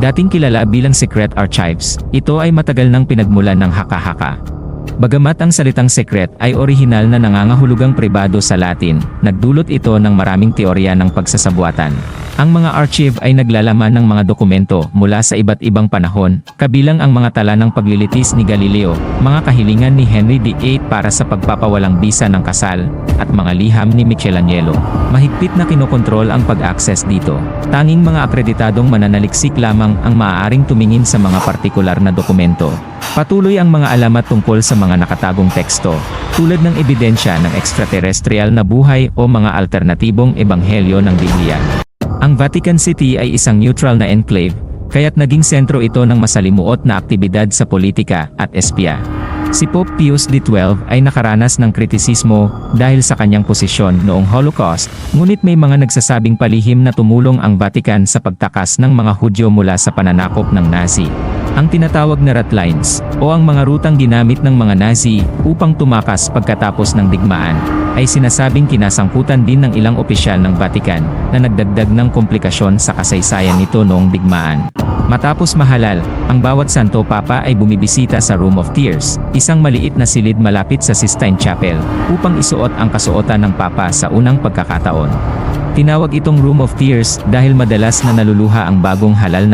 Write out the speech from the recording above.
Dating kilala bilang Secret Archives, ito ay matagal nang pinagmulan ng haka-haka. Bagamat ang salitang secret ay orihinal na nangangahulugang pribado sa Latin, nagdulot ito ng maraming teorya ng pagsasabuatan. Ang mga archive ay naglalaman ng mga dokumento mula sa iba't ibang panahon, kabilang ang mga tala ng paglilitis ni Galileo, mga kahilingan ni Henry VIII para sa pagpapawalang bisa ng kasal, at mga liham ni Michelangelo. Mahigpit na kinokontrol ang pag-access dito. Tanging mga akreditadong mananaliksik lamang ang maaaring tumingin sa mga partikular na dokumento. Patuloy ang mga alamat tungkol sa mga nakatagong teksto, tulad ng ebidensya ng extraterrestrial na buhay o mga alternatibong ebanghelyo ng Biblia. Ang Vatican City ay isang neutral na enclave, kaya't naging sentro ito ng masalimuot na aktibidad sa politika at espya. Si Pope Pius XII ay nakaranas ng kritisismo dahil sa kanyang posisyon noong Holocaust, ngunit may mga nagsasabing palihim na tumulong ang Vatican sa pagtakas ng mga Hudyo mula sa pananakop ng Nazi. Ang tinatawag na rat lines, o ang mga rutang ginamit ng mga Nazi upang tumakas pagkatapos ng digmaan, ay sinasabing kinasangkutan din ng ilang opisyal ng Vatican na nagdagdag ng komplikasyon sa kasaysayan nito noong digmaan. Matapos mahalal, ang bawat Santo Papa ay bumibisita sa Room of Tears, isang maliit na silid malapit sa Sistine Chapel, upang isuot ang kasuotan ng Papa sa unang pagkakataon. Tinawag itong Room of Tears dahil madalas na naluluha ang bagong halal na